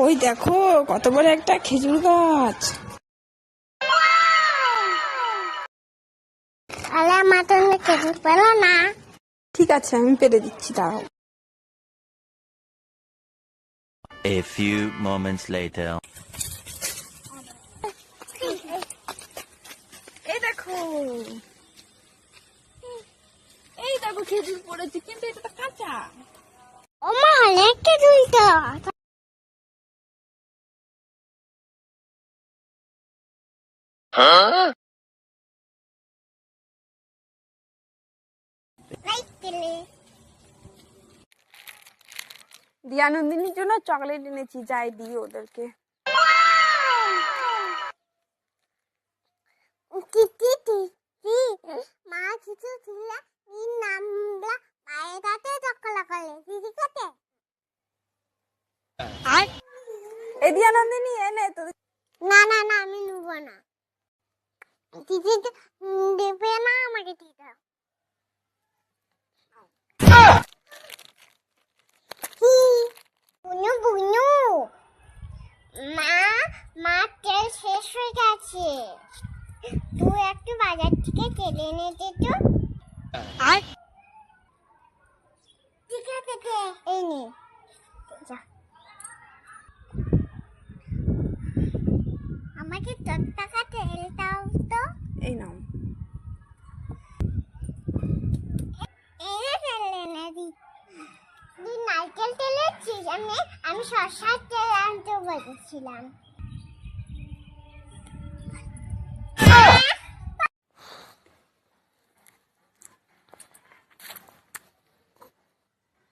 ওই দেখো কত বড় একটা খেজুর গাছ। তাহলে আমার তো খেতে পেল না? ঠিক আছে আমি পেরে দিচ্ছি দাঁড়াও। A few moments later. এই দেখো। এই দেখো খেজুর পড়েছে কিন্তু এটা কাঁচা। ও মা অনেক খেজুর তো দিয়ানন্দিনীর জন্য চকলেট এনেছি যাই দিই ওদেরকে কিটি মা কিছু ছিল নামলা পায়ে তাতে চকলা করলে দিদি কতে আর এই দিয়ানন্দিনী এনে তো না না না আমি নেব না দিদি দেবে না আমাকে দিতে বুনু বুনু। মা মা তেল শেষ হয়ে গেছে। তুই একটু বাজার থেকে তেল এনে দে তো। আর ঠিক আছে এই নে। যা। আমাকে দশ টাকা তেল দাও। এই নাও। নারকেল আমি আমি সরষার তেল আনতে বলেছিলাম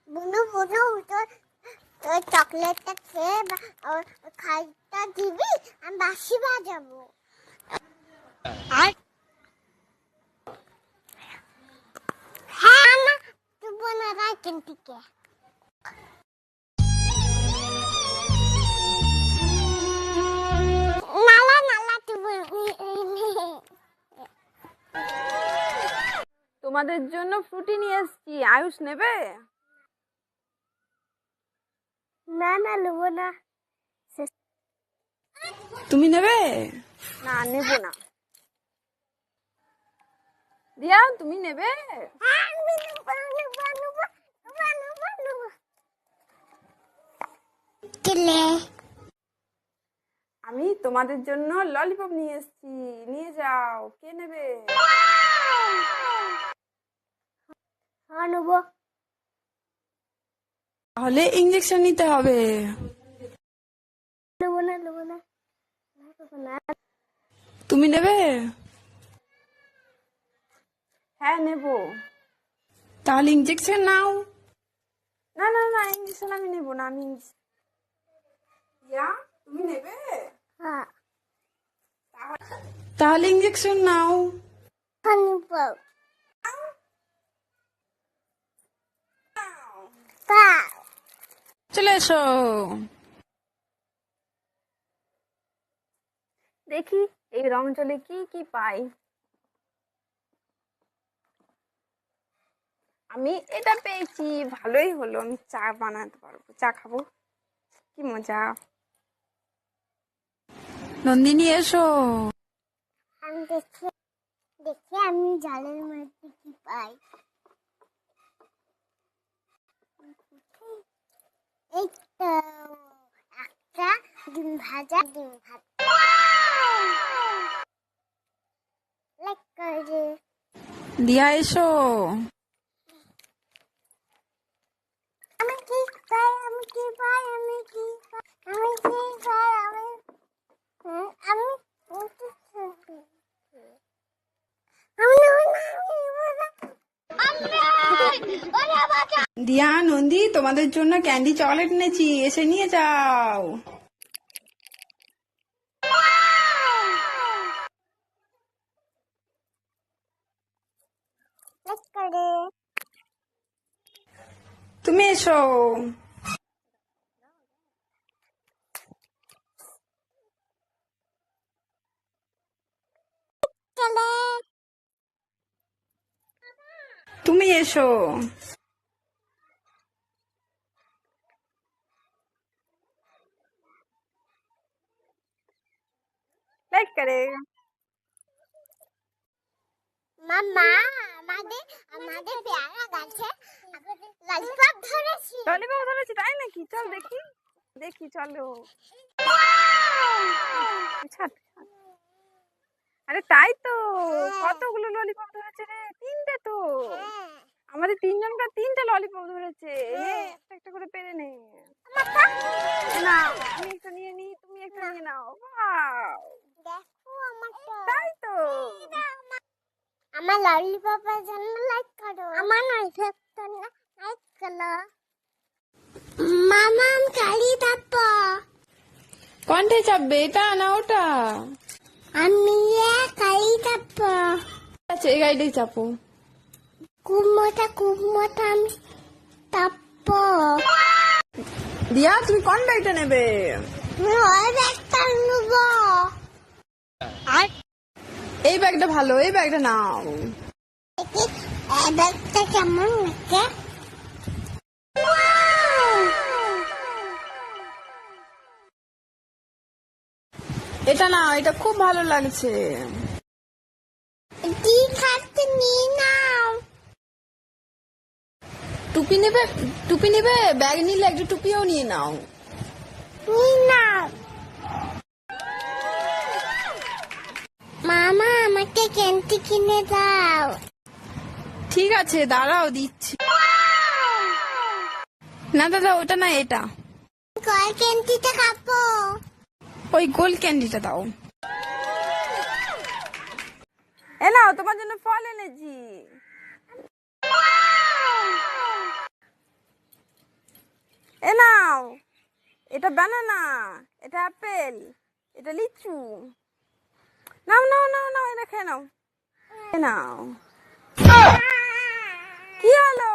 বুনু বুনু তোর তোর চকলেটটা খেয়ে খাইটা দিবি আমি বাসি বাজাবো। আর হ্যাঁ না বোনেরা এখান থেকে নালা নালা তোমাদের জন্য ফ্রুটি নিয়ে এসেছি। আয়ুষ নেবে? না না নেব না। তুমি নেবে? না নেব না। দিয়া তুমি নেবে? হ্যাঁ, নেব, নেব, নেব, নেব। দিলে আমি তোমাদের জন্য ললিপপ নিয়ে এসেছি। নিয়ে যাও কে নেবে? হ্যাঁ নেব। তাহলে ইঞ্জেকশন নিতে হবে। নেব না নেব না। তুমি নেবে? হ্যাঁ নেব। তাহলে ইঞ্জেকশন নাও। না না না ইঞ্জেকশন আমি নেব না আমি injection- তুমি নেবে? হ্যাঁ। তাহলে ইঞ্জেকশন নাও। তা চলে এসো। দেখি এই রং চলে কি কি পাই? আমি এটা পেয়েছি ভালোই হলো আমি চা বানাতে পারব চা খাব। কি মজা। নন্দিনী এসো। আমি দেখি দেখি আমি জলের মধ্যে কি পাই। এই তো একটা ডিম ভাজা ডিম লাইক করে দিয়া এসো আমি কি পাই আমি কি পাই আমি কি পাই আমি কি পাই আমি হ্যাঁ, আমি আমি নেব না, আমি নেব না। ওরে বাবা! দিয়া নন্দী তোমাদের জন্য ক্যান্ডি চকলেট এনেছি এসে নিয়ে যাও। তুমি এসো। তুমি এসো। মামা আমাদের আমাদের পেয়ারা গাছে ললিপপ ধরেছি। ললিপপ ধরেছি তাই নাকি? চল দেখি দেখি চলো। আরে তাই তো কতগুলো ললিপপ ধরেছে রে? তিনটে তো। আমাদের তিনজনকার তিনটে ললিপপ ধরেছে। একটা একটা করে পেরে নে। না আমি একটা নিয়ে নি তুমি একটা নিয়ে নাও। Wow! দেখো আমারটা তাই তো। আমার ললিপপের জন্য লাইক করো। আমার ললিপপটা লাইক করো। মামা আমি কালি দাপ্প কণ্ঠে চাপবে? এটা না ওটা? আমি কালি আচ্ছা এই গাড়িটাই চাপো। খুব মোটা খুব মোটা আমি তাপ্প দিয়া তুমি কোন গাড়িটা নেবে? ওই ব্যাগটা নেব। এই ব্যাগটা ভালো, এই ব্যাগটা নাও। ব্যাগটা কেমন এটা নাও, এটা খুব ভালো লাগছে। টুপি নেবে টুপি নেবে, ব্যাগ নিলে একটা টুপিও নিয়ে নাও। নিয়ে নাও মামা আমাকে ক্যান্টি কিনে দাও। ঠিক আছে দাঁড়াও দিচ্ছি। না দাদা ওটা না এটা। কয় ক্যান্টিতে খাব? ওই গোল ক্যান্ডিটা দাও। এ নাও তোমার জন্য ফল এনেছি। এ নাও এটা বানানা এটা আপেল এটা লিচু। নাও নাও নাও নাও এটা খেয়ে নাও। নাও। কি হলো?